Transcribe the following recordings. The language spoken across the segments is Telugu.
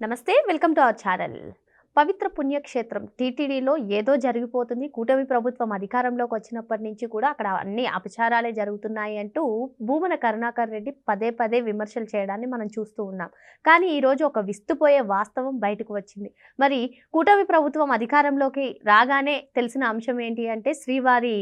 నమస్తే వెల్కమ్ టు అవర్ ఛానల్. పవిత్ర పుణ్యక్షేత్రం టీటీడీలో ఏదో జరిగిపోతుంది. కూటమి ప్రభుత్వం అధికారంలోకి వచ్చినప్పటి నుంచి కూడా అక్కడ అన్ని అపచారాలే జరుగుతున్నాయి అంటూ భూమన కరుణాకర్ రెడ్డి పదే పదే విమర్శలు చేయడాన్ని మనం చూస్తూ ఉన్నాం. కానీ ఈరోజు ఒక విస్తుపోయే వాస్తవం బయటకు వచ్చింది. మరి కూటమి ప్రభుత్వం అధికారంలోకి రాగానే తెలిసిన అంశం ఏంటి అంటే శ్రీవారి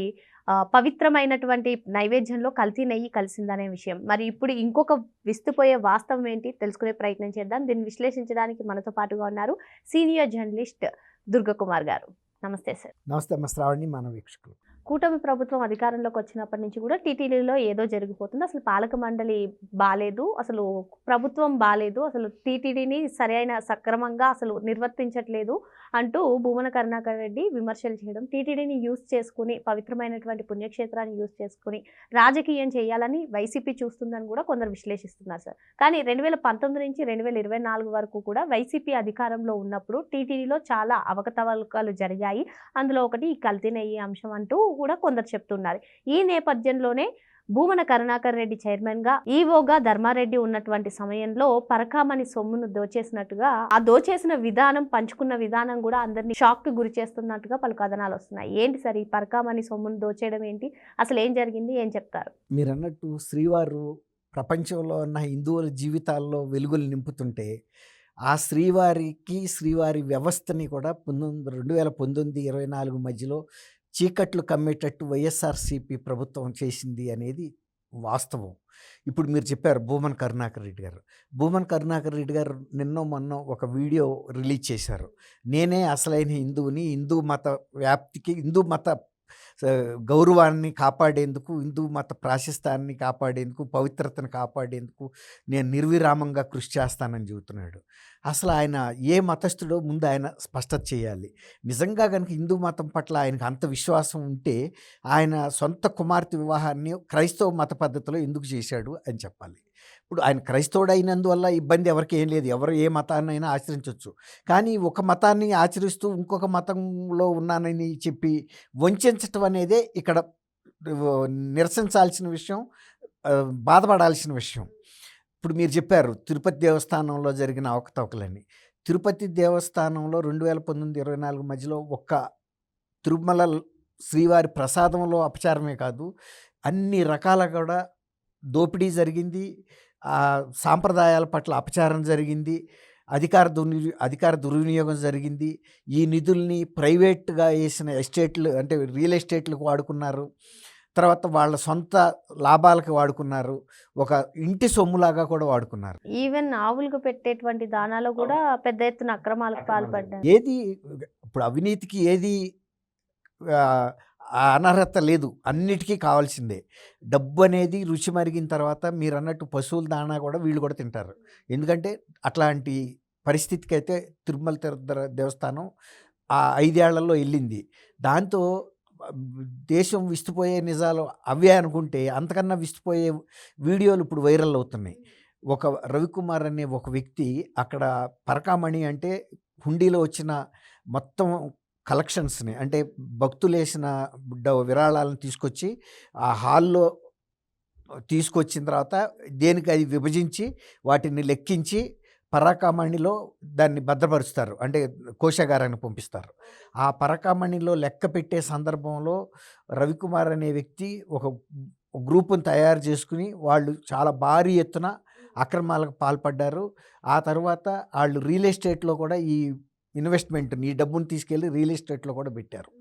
పవిత్రమైనటువంటి నైవేద్యంలో కల్తీ నెయ్యి కలిసిందనే విషయం. మరి ఇప్పుడు ఇంకొక విస్తుపోయే వాస్తవం ఏంటి? తెలుసుకునే ప్రయత్నం చేద్దాం. దీన్ని విశ్లేషించడానికి మనతో పాటుగా ఉన్నారు సీనియర్ జర్నలిస్ట్ దుర్గకుమార్ గారు. నమస్తే సార్. నమస్తే శ్రావణి మన వీక్షకులు. కూటమి ప్రభుత్వం అధికారంలోకి వచ్చినప్పటి నుంచి కూడా టీటీడీలో ఏదో జరిగిపోతుంది. అసలు పాలక మండలి బాలేదు అసలు ప్రభుత్వం బాలేదు అసలు టీటీడీని సరైన సక్రమంగా అసలు నిర్వర్తించట్లేదు అంటూ భూమన కరుణాకర్ రెడ్డి విమర్శలు చేయడం టీటీడీని యూజ్ చేసుకుని పవిత్రమైనటువంటి పుణ్యక్షేత్రాన్ని యూజ్ చేసుకుని రాజకీయం చేయాలని వైసీపీ చూస్తుందని కూడా కొందరు విశ్లేషిస్తున్నారు సార్. కానీ రెండు వేల పంతొమ్మిది నుంచి రెండు వేల ఇరవై నాలుగు వరకు కూడా వైసీపీ అధికారంలో ఉన్నప్పుడు టీటీడీలో చాలా అవకతవకలు జరిగాయి. అందులో ఒకటి ఈ అంశం అంటూ కూడా కొందరు చెప్తున్నారు. ఈ నేపథ్యంలోనే భూమన కరుణాకర్ రెడ్డి చైర్మన్గా ఈవోగా ధర్మారెడ్డి ఉన్నటువంటి సమయంలో పరకామణి సొమ్మును దోచేసినట్టుగా ఆ దోచేసిన విధానం పంచుకున్న విధానం కూడా అందరినీ షాక్కి గురి చేస్తున్నట్టుగా పలు కథనాలు వస్తున్నాయి. ఏంటి సార్ ఈ పరకామణి సొమ్మును దోచేయడం ఏంటి? అసలు ఏం జరిగింది? ఏం చెప్తారు? మీరు అన్నట్టు శ్రీవారు ప్రపంచంలో ఉన్న హిందువుల జీవితాల్లో వెలుగులు నింపుతుంటే ఆ శ్రీవారికి శ్రీవారి వ్యవస్థని కూడా పంతొమ్మిది రెండు వేల పంతొమ్మిది ఇరవై నాలుగు మధ్యలో చీకట్లు కమ్మేటట్టు వైఎస్ఆర్సీపీ ప్రభుత్వం చేసింది అనేది వాస్తవం. ఇప్పుడు మీరు చెప్పారు భూమన్ కరుణాకర్ రెడ్డి గారు. భూమన్ కరుణాకర్ రెడ్డి గారు నిన్నో మొన్న ఒక వీడియో రిలీజ్ చేశారు. నేనే అసలైన హిందువుని హిందూ మత వ్యాప్తికి హిందూ మత గౌరవాన్ని కాపాడేందుకు హిందూ మత ప్రాశస్తాన్ని కాపాడేందుకు పవిత్రతను కాపాడేందుకు నేను నిర్విరామంగా కృషి చేస్తానని చెబుతున్నాడు. అసలు ఆయన ఏ మతస్థుడో ముందు ఆయన స్పష్టత చేయాలి. నిజంగా కనుక హిందూ మతం పట్ల ఆయనకు అంత విశ్వాసం ఉంటే ఆయన సొంత కుమార్తె వివాహాన్ని క్రైస్తవ మత పద్ధతిలో ఎందుకు చేశాడు అని చెప్పాలి. ఇప్పుడు ఆయన క్రైస్తవుడైనందువల్ల ఇబ్బంది ఎవరికి ఏం లేదు. ఎవరు ఏ మతాన్నైనా ఆచరించవచ్చు కానీ ఒక మతాన్ని ఆచరిస్తూ ఇంకొక మతంలో ఉన్నానని చెప్పి వంచడం అనేదే ఇక్కడ నిరసించాల్సిన విషయం బాధపడాల్సిన విషయం. ఇప్పుడు మీరు చెప్పారు తిరుపతి దేవస్థానంలో జరిగిన అవకతవకలని తిరుపతి దేవస్థానంలో రెండు వేల పంతొమ్మిది ఇరవై నాలుగు మధ్యలో ఒక్క తిరుమల శ్రీవారి ప్రసాదంలో అపచారమే కాదు అన్ని రకాల కూడా దోపిడీ జరిగింది. ఆ సాంప్రదాయాల పట్ల అపచారం జరిగింది. అధికార దుర్ని అధికార దుర్వినియోగం జరిగింది. ఈ నిధుల్ని ప్రైవేట్గా వేసిన ఎస్టేట్లు అంటే రియల్ ఎస్టేట్లకు వాడుకున్నారు. తర్వాత వాళ్ళ సొంత లాభాలకు వాడుకున్నారు. ఒక ఇంటి సొమ్ములాగా కూడా వాడుకున్నారు. ఈవెన్ ఆవులకు పెట్టేటువంటి దానాలో కూడా పెద్ద ఎత్తున అక్రమాలకు పాల్పడ్డారు. ఏది ఇప్పుడు అవినీతికి ఏది అనర్హత లేదు. అన్నిటికీ కావాల్సిందే. డబ్బు అనేది రుచి మరిగిన తర్వాత మీరు అన్నట్టు పశువుల దాణా కూడా వీళ్ళు కూడా తింటారు. ఎందుకంటే అట్లాంటి పరిస్థితికి అయితే తిరుమల తిరుపతి దేవస్థానం ఆ ఐదేళ్ళలో వెళ్ళింది. దాంతో దేశం విస్తుపోయే నిజాలు అవే అనుకుంటే అంతకన్నా విస్తుపోయే వీడియోలు ఇప్పుడు వైరల్ అవుతున్నాయి. ఒక రవికుమార్ అనే ఒక వ్యక్తి అక్కడ పరకామణి అంటే హుండీలో వచ్చిన మొత్తం కలెక్షన్స్ని అంటే భక్తులు వేసిన విరాళాలను తీసుకొచ్చి ఆ హాల్లో తీసుకొచ్చిన తర్వాత దేనికి అది విభజించి వాటిని లెక్కించి పరాకామణిలో దాన్ని భద్రపరుస్తారు. అంటే కోశాగారానికి పంపిస్తారు. ఆ పరకామణిలో లెక్క పెట్టే సందర్భంలో రవికుమార్ అనే వ్యక్తి ఒక గ్రూపును తయారు చేసుకుని వాళ్ళు చాలా భారీ ఎత్తున అక్రమాలకు పాల్పడ్డారు. ఆ తర్వాత వాళ్ళు రియల్ ఎస్టేట్లో కూడా ఈ ఇన్వెస్ట్మెంట్ ఈ డబ్బును తీసుకెళ్ళి రియల్ ఎస్టేట్లో కూడా పెట్టారు.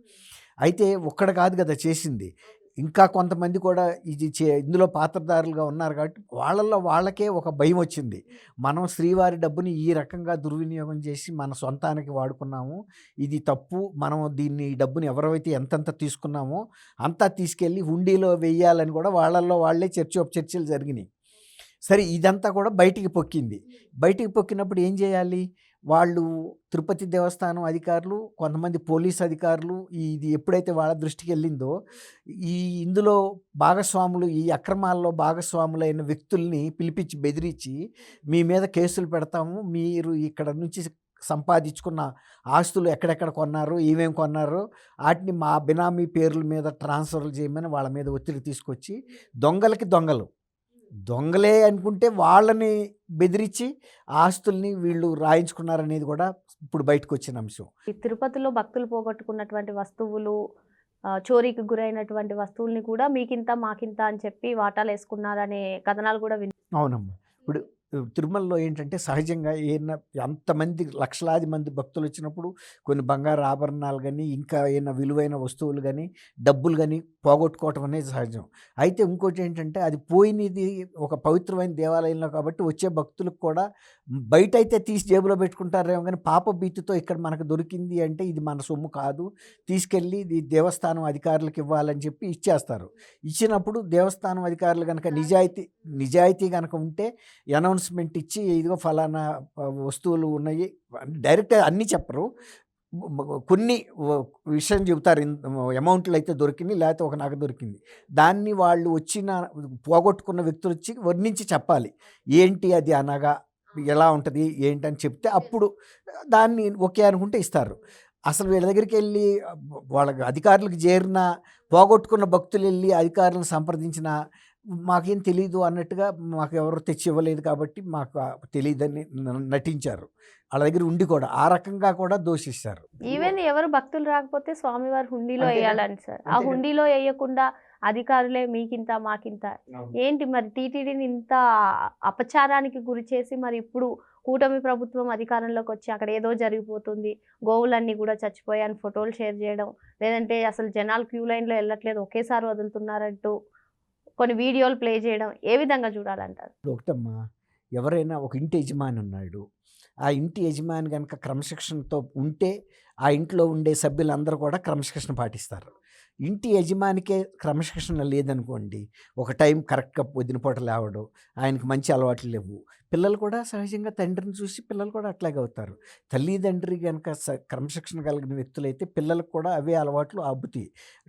అయితే ఒక్కడ కాదు కదా చేసింది. ఇంకా కొంతమంది కూడా ఇది చే ఇందులో పాత్రదారులుగా ఉన్నారు కాబట్టి వాళ్ళల్లో వాళ్ళకే ఒక భయం వచ్చింది. మనం శ్రీవారి డబ్బుని ఈ రకంగా దుర్వినియోగం చేసి మన సొంతానికి వాడుకున్నాము. ఇది తప్పు. మనం దీన్ని ఈ డబ్బుని ఎవరైతే ఎంతెంత తీసుకున్నామో అంతా తీసుకెళ్ళి హుండీలో వెయ్యాలని కూడా వాళ్ళల్లో వాళ్ళే చర్చ చర్చలు జరిగినాయి. సరే ఇదంతా కూడా బయటికి పొక్కింది. బయటికి పొక్కినప్పుడు ఏం చేయాలి? వాళ్ళు తిరుపతి దేవస్థానం అధికారులు కొంతమంది పోలీస్ అధికారులు ఇది ఎప్పుడైతే వాళ్ళ దృష్టికి వెళ్ళిందో ఈ ఇందులో భాగస్వాములు ఈ అక్రమాల్లో భాగస్వాములైన వ్యక్తుల్ని పిలిపించి బెదిరించి మీ మీద కేసులు పెడతాము. మీరు ఇక్కడ నుంచి సంపాదించుకున్న ఆస్తులు ఎక్కడెక్కడ కొన్నారు ఏమేమి కొన్నారో వాటిని మా బినామీ పేర్ల మీద ట్రాన్స్ఫర్లు చేయమని వాళ్ళ మీద ఒత్తిడి తీసుకొచ్చి దొంగలకి దొంగలు. దొంగలే అనుకుంటే వాళ్ళని బెదిరించి ఆస్తుల్ని వీళ్ళు రాయించుకున్నారనేది కూడా ఇప్పుడు బయటకు వచ్చిన అంశం. ఈ తిరుపతిలో భక్తులు పోగొట్టుకున్నటువంటి వస్తువులు చోరీకి గురైనటువంటి వస్తువుల్ని కూడా మీకింత మాకింత అని చెప్పి వాటాలు వేసుకున్నారనే కథనాలు కూడా విన్ అవునమ్మా. ఇప్పుడు తిరుమలలో ఏంటంటే సహజంగా ఏమైనా అంతమంది లక్షలాది మంది భక్తులు వచ్చినప్పుడు కొన్ని బంగారు ఆభరణాలు కానీ ఇంకా ఏమైనా విలువైన వస్తువులు కానీ డబ్బులు కానీ పోగొట్టుకోవటం అనేది సహజం. అయితే ఇంకోటి ఏంటంటే అది పోయినది ఒక పవిత్రమైన దేవాలయంలో కాబట్టి వచ్చే భక్తులకు కూడా బయట అయితే తీసి జేబులో పెట్టుకుంటారేమో కానీ పాప భీతితో ఇక్కడ మనకు దొరికింది అంటే ఇది మన సొమ్ము కాదు. తీసుకెళ్ళి ఇది దేవస్థానం అధికారులకు ఇవ్వాలని చెప్పి ఇచ్చేస్తారు. ఇచ్చినప్పుడు దేవస్థానం అధికారులు కనుక నిజాయితీ నిజాయితీ కనుక ఉంటే అనౌన్స్మెంట్ ఇచ్చి ఇదిగో ఫలానా వస్తువులు ఉన్నాయి. డైరెక్ట్ అన్నీ చెప్పరు. కొన్ని విషయం చెబుతారు. అమౌంట్లు అయితే దొరికింది లేకపోతే ఒక నాకు దొరికింది. దాన్ని వాళ్ళు వచ్చిన పోగొట్టుకున్న వ్యక్తులు వచ్చి వర్ణించి చెప్పాలి. ఏంటి అది అనగా ఎలా ఉంటుంది ఏంటని చెప్తే అప్పుడు దాన్ని ఓకే అనుకుంటే ఇస్తారు. అసలు వీళ్ళ దగ్గరికి వెళ్ళి వాళ్ళ అధికారులకు చేరిన పోగొట్టుకున్న భక్తులు వెళ్ళి అధికారులను సంప్రదించిన మాకేం తెలియదు అన్నట్టుగా మాకు ఎవరు తెచ్చి ఇవ్వలేదు కాబట్టి మాకు తెలియదని నటించారు. వాళ్ళ దగ్గర ఉండి కూడా ఆ రకంగా కూడా దోషిస్తారు. ఈవెన్ ఎవరు భక్తులు రాకపోతే స్వామివారి హుండీలో? వేయాలని సార్. ఆ? హుండీలో వేయకుండా అధికారులే మీకింత మాకింత. ఏంటి మరి టీటీడీని ఇంత అపచారానికి గురి చేసి మరి ఇప్పుడు కూటమి ప్రభుత్వం అధికారంలోకి వచ్చి అక్కడ ఏదో జరిగిపోతుంది గోవులన్నీ కూడా చచ్చిపోయాయని ఫోటోలు షేర్ చేయడం లేదంటే అసలు జనాలు క్యూ లైన్లో వెళ్ళట్లేదు ఒకేసారి వదులుతున్నారంటూ కొన్ని వీడియోలు ప్లే చేయడం ఏ విధంగా చూడాలంటారు? ఇప్పుడు ఒకటమ్మా ఎవరైనా ఒక ఇంటి యజమాని ఉన్నాడు. ఆ ఇంటి యజమాని కనుక క్రమశిక్షణతో ఉంటే ఆ ఇంట్లో ఉండే సభ్యులందరూ కూడా క్రమశిక్షణ పాటిస్తారు. ఇంటి యజమానికే క్రమశిక్షణ లేదనుకోండి ఒక టైం కరెక్ట్గా పొద్దున పూట లేవడం ఆయనకు మంచి అలవాట్లు లేవు. పిల్లలు కూడా సహజంగా తండ్రిని చూసి పిల్లలు కూడా అట్లాగే అవుతారు. తల్లిదండ్రి కనుక స క్రమశిక్షణ కలిగిన వ్యక్తులైతే పిల్లలకు కూడా అవే అలవాట్లు అబ్బుతాయి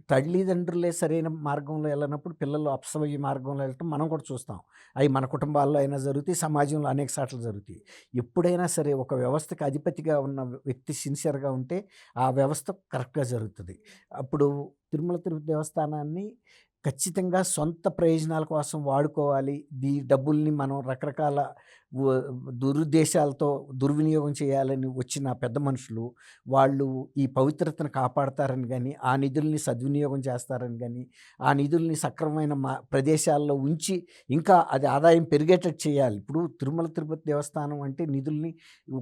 తల్లిదండ్రులే సరైన మార్గంలో వెళ్ళినప్పుడు పిల్లలు అప్సమయ్యే మార్గంలో వెళ్ళటం మనం కూడా చూస్తాం. అవి మన కుటుంబాల్లో అయినా జరుగుతాయి సమాజంలో అనేక సార్లు జరుగుతాయి. ఎప్పుడైనా సరే ఒక వ్యవస్థకి అధిపతిగా ఉన్న వ్యక్తి సిన్సియర్గా ఉంటే ఆ వ్యవస్థ కరెక్ట్గా జరుగుతుంది. అప్పుడు తిరుమల తిరుపతి దేవస్థానాన్ని ఖచ్చితంగా సొంత ప్రయోజనాల కోసం వాడుకోవాలి. ఈ డబ్బుల్ని మనం రకరకాల దురుద్దేశాలతో దుర్వినియోగం చేయాలని వచ్చిన పెద్ద మనుషులు వాళ్ళు ఈ పవిత్రతను కాపాడతారని కానీ ఆ నిధుల్ని సద్వినియోగం చేస్తారని కానీ ఆ నిధుల్ని సక్రమమైన మా ప్రదేశాల్లో ఉంచి ఇంకా అది ఆదాయం పెరిగేటట్టు చేయాలి. ఇప్పుడు తిరుమల తిరుపతి దేవస్థానం అంటే నిధుల్ని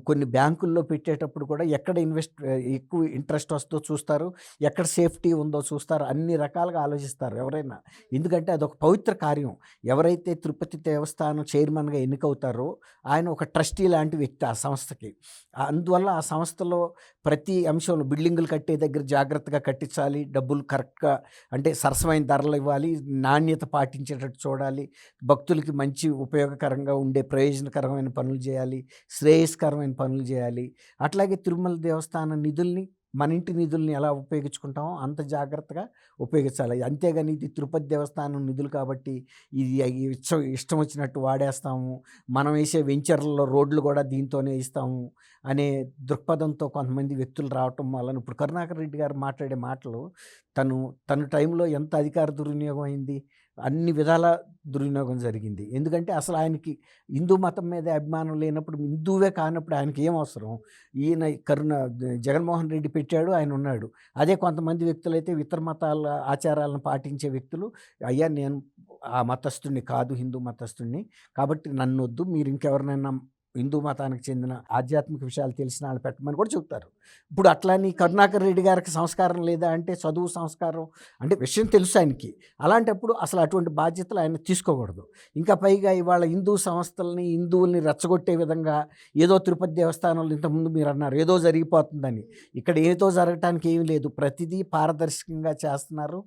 కొన్ని బ్యాంకుల్లో పెట్టేటప్పుడు కూడా ఎక్కడ ఇన్వెస్ట్ ఎక్కువ ఇంట్రెస్ట్ వస్తుందో చూస్తారు ఎక్కడ సేఫ్టీ ఉందో చూస్తారు అన్ని రకాలుగా ఆలోచిస్తారు ఎవరైనా. ఎందుకంటే అదొక పవిత్ర కార్యం. ఎవరైతే తిరుపతి దేవస్థానం చైర్మన్గా ఎన్నికవుతారో ఆయన ఒక ట్రస్టీ లాంటి వ్యక్తి ఆ సంస్థకి. అందువల్ల ఆ సంస్థలో ప్రతి అంశంలో బిల్డింగులు కట్టే దగ్గర జాగ్రత్తగా కట్టించాలి డబ్బులు కరెక్ట్గా అంటే సరసమైన ధరలు ఇవ్వాలి నాణ్యత పాటించేటట్టు చూడాలి భక్తులకి మంచి ఉపయోగకరంగా ఉండే ప్రయోజనకరమైన పనులు చేయాలి శ్రేయస్కరమైన పనులు చేయాలి. అట్లాగే తిరుమల దేవస్థానం నిధుల్ని మన ఇంటి నిధుల్ని ఎలా ఉపయోగించుకుంటామో అంత జాగ్రత్తగా ఉపయోగించాలి. అంతేగాని ఇది తిరుపతి దేవస్థానం నిధులు కాబట్టి ఇది ఇష్టం ఇష్టం వచ్చినట్టు వాడేస్తాము. మనం వేసే వెంచర్లలో రోడ్లు కూడా దీంతోనే ఇస్తాము అనే దృక్పథంతో కొంతమంది వ్యక్తులు రావటం వలన ఇప్పుడు కరుణాకర్ రెడ్డి గారు మాట్లాడే మాటలు తను తన టైంలో ఎంత అధికార దుర్వినియోగం అయింది? అన్ని విధాల దుర్వినియోగం జరిగింది. ఎందుకంటే అసలు ఆయనకి హిందూ మతం మీద అభిమానం లేనప్పుడు హిందువే కానప్పుడు ఆయనకి ఏం అవసరం? ఈయన కరుణ జగన్మోహన్ రెడ్డి పెట్టాడు ఆయన ఉన్నాడు. అదే కొంతమంది వ్యక్తులైతే ఇతర మతాల ఆచారాలను పాటించే వ్యక్తులు అయ్యా నేను ఆ మతస్థుడిని కాదు హిందూ మతస్థుడిని కాబట్టి నన్ను వద్దు మీరు ఇంకెవరినైనా హిందూ మతానికి చెందిన ఆధ్యాత్మిక విషయాలు తెలిసిన వాళ్ళు పెట్టమని కూడా చెప్తారు ఇప్పుడు అట్లాని కరుణాకర్ రెడ్డి గారికి సంస్కారం లేదా అంటే చదువు సంస్కారం అంటే విషయం తెలుసు ఆయనకి. అలాంటప్పుడు అసలు అటువంటి బాధ్యతలు ఆయన తీసుకోకూడదు. ఇంకా పైగా ఇవాళ హిందూ సంస్థల్ని హిందువుల్ని రెచ్చగొట్టే విధంగా ఏదో తిరుపతి దేవస్థానంలో ఇంతకుముందు మీరు అన్నారు ఏదో జరిగిపోతుందని. ఇక్కడ ఏదో జరగటానికి ఏమీ లేదు. ప్రతిదీ పారదర్శకంగా చేస్తున్నారు.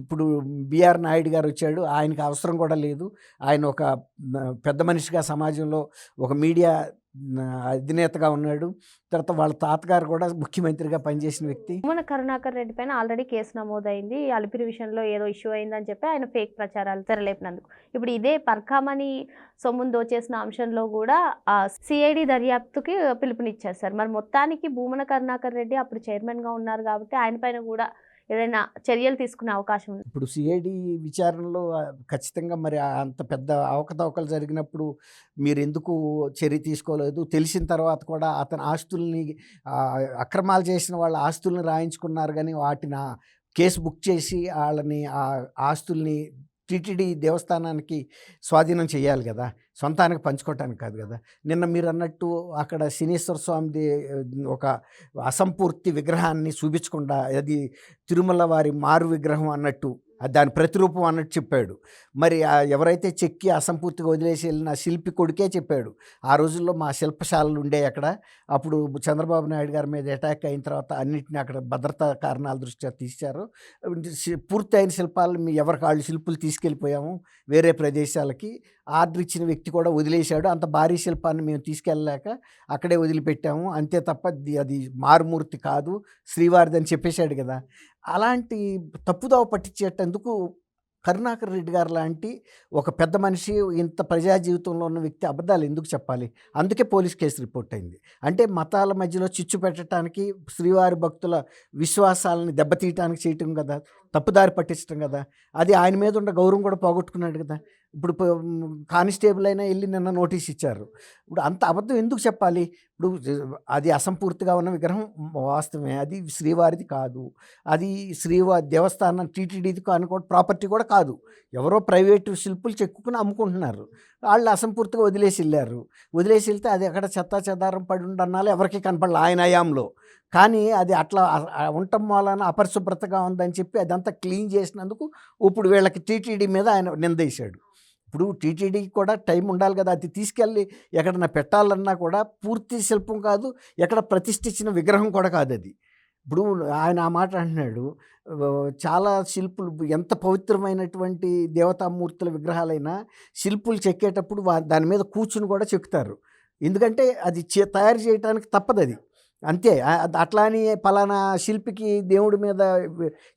ఇప్పుడు బిఆర్ నాయుడు గారు వచ్చాడు ఆయనకి అవసరం కూడా లేదు. ఆయన ఒక పెద్ద మనిషిగా సమాజంలో ఒక మీడియా అధినేతగా ఉన్నాడు. తర్వాత వాళ్ళ తాతగారు కూడా ముఖ్యమంత్రిగా పనిచేసిన వ్యక్తి. మన కరుణాకర్ రెడ్డి పైన ఆల్రెడీ కేసు నమోదైంది. అలిపిరి విషయంలో ఏదో ఇష్యూ అయిందని చెప్పి ఆయన ఫేక్ ప్రచారాలు తెరలేపినందుకు. ఇప్పుడు ఇదే పర్కామని సొమ్మును దోచేసిన అంశంలో కూడా సిఐడి దర్యాప్తుకి పిలుపునిచ్చారు సార్. మరి మొత్తానికి భూమన కరుణాకర్ రెడ్డి అప్పుడు చైర్మన్గా ఉన్నారు కాబట్టి ఆయన పైన కూడా ఏదైనా చర్యలు తీసుకునే అవకాశం ఉంది. ఇప్పుడు సిఐడి విచారణలో ఖచ్చితంగా మరి అంత పెద్ద అవకతవకలు జరిగినప్పుడు మీరు ఎందుకు చర్య తీసుకోలేదు? తెలిసిన తర్వాత కూడా అతని ఆస్తుల్ని అక్రమాలు చేసిన వాళ్ళ ఆస్తుల్ని రాయించుకున్నారు కానీ వాటిని కేసు బుక్ చేసి వాళ్ళని ఆ ఆస్తుల్ని టీటీడీ దేవస్థానానికి స్వాధీనం చేయాలి కదా! సొంతానికి పంచుకోవటానికి కాదు కదా! నిన్న మీరు అన్నట్టు అక్కడ శనీశ్వర స్వామిది ఒక అసంపూర్తి విగ్రహాన్ని చూపించకుండా అది తిరుమల వారి మారు విగ్రహం అన్నట్టు దాని ప్రతిరూపం అన్నట్టు చెప్పాడు. మరి ఆ ఎవరైతే చెక్కి అసంపూర్తిగా వదిలేసి వెళ్ళిన శిల్పి కొడుకే చెప్పాడు. ఆ రోజుల్లో మా శిల్పశాలలు ఉండే అక్కడ. అప్పుడు చంద్రబాబు నాయుడు గారి మీద అటాక్ అయిన తర్వాత అన్నింటినీ అక్కడ భద్రతా కారణాల దృష్ట్యా తీశారు. పూర్తి అయిన శిల్పాలు మీ ఎవరికి వాళ్ళు శిల్పులు తీసుకెళ్ళిపోయాము వేరే ప్రదేశాలకి. ఆర్డర్ ఇచ్చిన వ్యక్తి కూడా వదిలేశాడు. అంత భారీ శిల్పాన్ని మేము తీసుకెళ్ళలేక అక్కడే వదిలిపెట్టాము. అంతే తప్ప అది మారుమూర్తి కాదు. శ్రీవారిది అని చెప్పేశాడు కదా. అలాంటి తప్పుదావ పట్టించేటందుకు కరుణాకర్ రెడ్డి గారు లాంటి ఒక పెద్ద మనిషి ఇంత ప్రజా జీవితంలో ఉన్న వ్యక్తి అబద్ధాలు ఎందుకు చెప్పాలి? అందుకే పోలీస్ కేసు రిపోర్ట్ అయింది. అంటే మతాల మధ్యలో చిచ్చు పెట్టడానికి శ్రీవారి భక్తుల విశ్వాసాలని దెబ్బతీయటానికి చేయటం కదా! తప్పుదారి పట్టించడం కదా. అది ఆయన మీద ఉన్న గౌరవం కూడా పోగొట్టుకున్నాడు కదా. ఇప్పుడు కానిస్టేబుల్ అయినా వెళ్ళి నిన్న నోటీస్ ఇచ్చారు. ఇప్పుడు అంత అబద్ధం ఎందుకు చెప్పాలి? ఇప్పుడు అది అసంపూర్తిగా ఉన్న విగ్రహం వాస్తవమే. అది శ్రీవారిది కాదు. అది శ్రీవారి దేవస్థానం టీటీడీది అనుకో ప్రాపర్టీ కూడా కాదు. ఎవరో ప్రైవేటు శిల్పులు చెక్కుకుని అమ్ముకుంటున్నారు. వాళ్ళు అసంపూర్తిగా వదిలేసి వెళ్ళారు. వదిలేసి వెళ్తే అది అక్కడ చెత్త చెదారం పడి ఉండన్నాలో ఎవరికి కనపడలే. ఆయన హయాంలో కానీ అది అట్లా ఉండటం వలన అపరిశుభ్రతగా ఉందని చెప్పి అదంతా క్లీన్ చేసినందుకు ఇప్పుడు వీళ్ళకి టీటీడీ మీద ఆయన నిందేశాడు. ఇప్పుడు టీటీడీకి కూడా టైం ఉండాలి కదా అది తీసుకెళ్ళి ఎక్కడన్నా పెట్టాలన్నా కూడా పూర్తి శిల్పం కాదు ఎక్కడ ప్రతిష్ఠించిన విగ్రహం కూడా కాదు అది. ఇప్పుడు ఆయన ఆ మాట అంటున్నాడు చాలా శిల్పులు ఎంత పవిత్రమైనటువంటి దేవతామూర్తుల విగ్రహాలైనా శిల్పులు చెక్కేటప్పుడు దాని మీద కూర్చుని కూడా చెక్కుతారు. ఎందుకంటే అది చే- తయారు చేయడానికి తప్పదు అది అంతే. అట్లా అని పలానా శిల్పికి దేవుడి మీద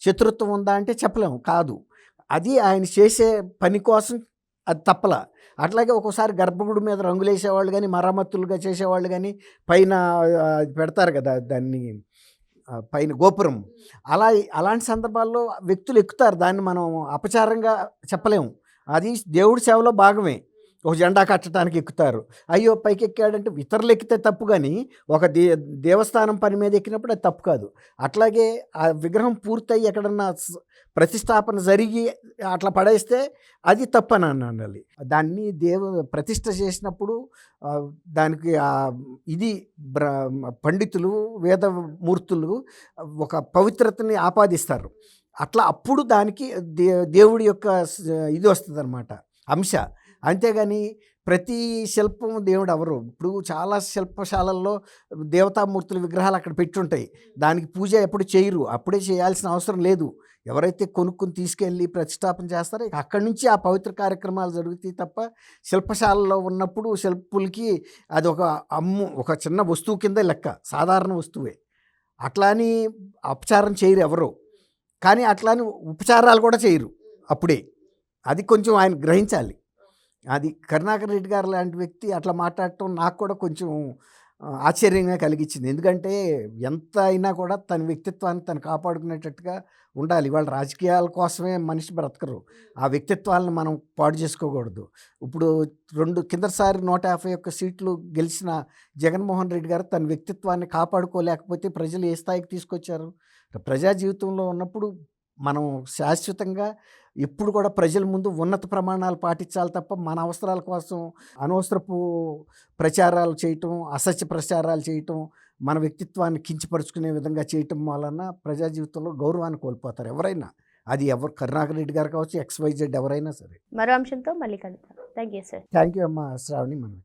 శత్రుత్వం ఉందా అంటే చెప్పలేము కాదు. అది ఆయన చేసే పని కోసం అది తప్పల. అట్లాగే ఒక్కోసారి గర్భగుడి మీద రంగులేసేవాళ్ళు కానీ మరమ్మతులుగా చేసేవాళ్ళు కానీ పైన అది పెడతారు కదా దాన్ని పైన గోపురం. అలా అలాంటి సందర్భాల్లో వ్యక్తులు ఎక్కుతారు. దాన్ని మనం అపచారంగా చెప్పలేము. అది దేవుడి సేవలో భాగమే. ఒక జెండా కట్టడానికి ఎక్కుతారు అయ్యో! పైకి ఎక్కాడంటే ఇతరులు ఎక్కితే తప్పు కానీ ఒక దే దేవస్థానం పని మీద ఎక్కినప్పుడు అది తప్పు కాదు. అట్లాగే ఆ విగ్రహం పూర్తయి ఎక్కడన్నా ప్రతిష్టాపన జరిగి అట్లా పడేస్తే అది తప్పు అని అనాలి. దాన్ని దేవ ప్రతిష్ట చేసినప్పుడు దానికి ఇది బ్ర పండితులు వేదమూర్తులు ఒక పవిత్రతని ఆపాదిస్తారు. అట్లా అప్పుడు దానికి దే దేవుడి యొక్క ఇది వస్తుంది అంశ. అంతేగాని ప్రతి శిల్పం దేవుడు ఎవరు ఇప్పుడు చాలా శిల్పశాలల్లో దేవతామూర్తుల విగ్రహాలు అక్కడ పెట్టుంటాయి. దానికి పూజ ఎప్పుడు చేయరు. అప్పుడే చేయాల్సిన అవసరం లేదు. ఎవరైతే కొనుక్కుని తీసుకెళ్ళి ప్రతిష్టాపన చేస్తారో అక్కడి నుంచి ఆ పవిత్ర కార్యక్రమాలు జరుగుతాయి తప్ప శిల్పశాలలో ఉన్నప్పుడు శిల్పులకి అది ఒక అమ్ము ఒక చిన్న వస్తువు కింద లెక్క. సాధారణ వస్తువే. అట్లా అని అపచారం చేయరు ఎవరు. కానీ అట్లా అని ఉపచారాలు కూడా చేయరు అప్పుడే. అది కొంచెం ఆయన గ్రహించాలి. అది కరుణాకర్ రెడ్డి గారు లాంటి వ్యక్తి అట్లా మాట్లాడటం నాకు కూడా కొంచెం ఆశ్చర్యంగా కలిగించింది ఎందుకంటే ఎంత అయినా కూడా తన వ్యక్తిత్వాన్ని తను కాపాడుకునేటట్టుగా ఉండాలి. ఇవాళ రాజకీయాల కోసమే మనిషి బ్రతకరు. ఆ వ్యక్తిత్వాలను మనం పాడు చేసుకోకూడదు. ఇప్పుడు రెండు కిందసారి నూట యాభై ఒక్క సీట్లు గెలిచిన జగన్మోహన్ రెడ్డి గారు తన వ్యక్తిత్వాన్ని కాపాడుకోలేకపోతే ప్రజలు ఏ స్థాయికి తీసుకొచ్చారు? ప్రజా జీవితంలో ఉన్నప్పుడు మనం శాశ్వతంగా ఎప్పుడు కూడా ప్రజల ముందు ఉన్నత ప్రమాణాలు పాటించాలి తప్ప మన అవసరాల కోసం అనవసరపు ప్రచారాలు చేయటం అసత్య ప్రచారాలు చేయటం మన వ్యక్తిత్వాన్ని కించపరుచుకునే విధంగా చేయటం వలన ప్రజా జీవితంలో గౌరవాన్ని కోల్పోతారు ఎవరైనా. అది ఎవరు కరుణాకర్ రెడ్డి గారు కావచ్చు ఎక్స్వైజెడ్ ఎవరైనా సరే. మరో అంశంతో మళ్ళీ కలుద్దాం. Thank you sir. Thank you అమ్మా. శ్రావణి మన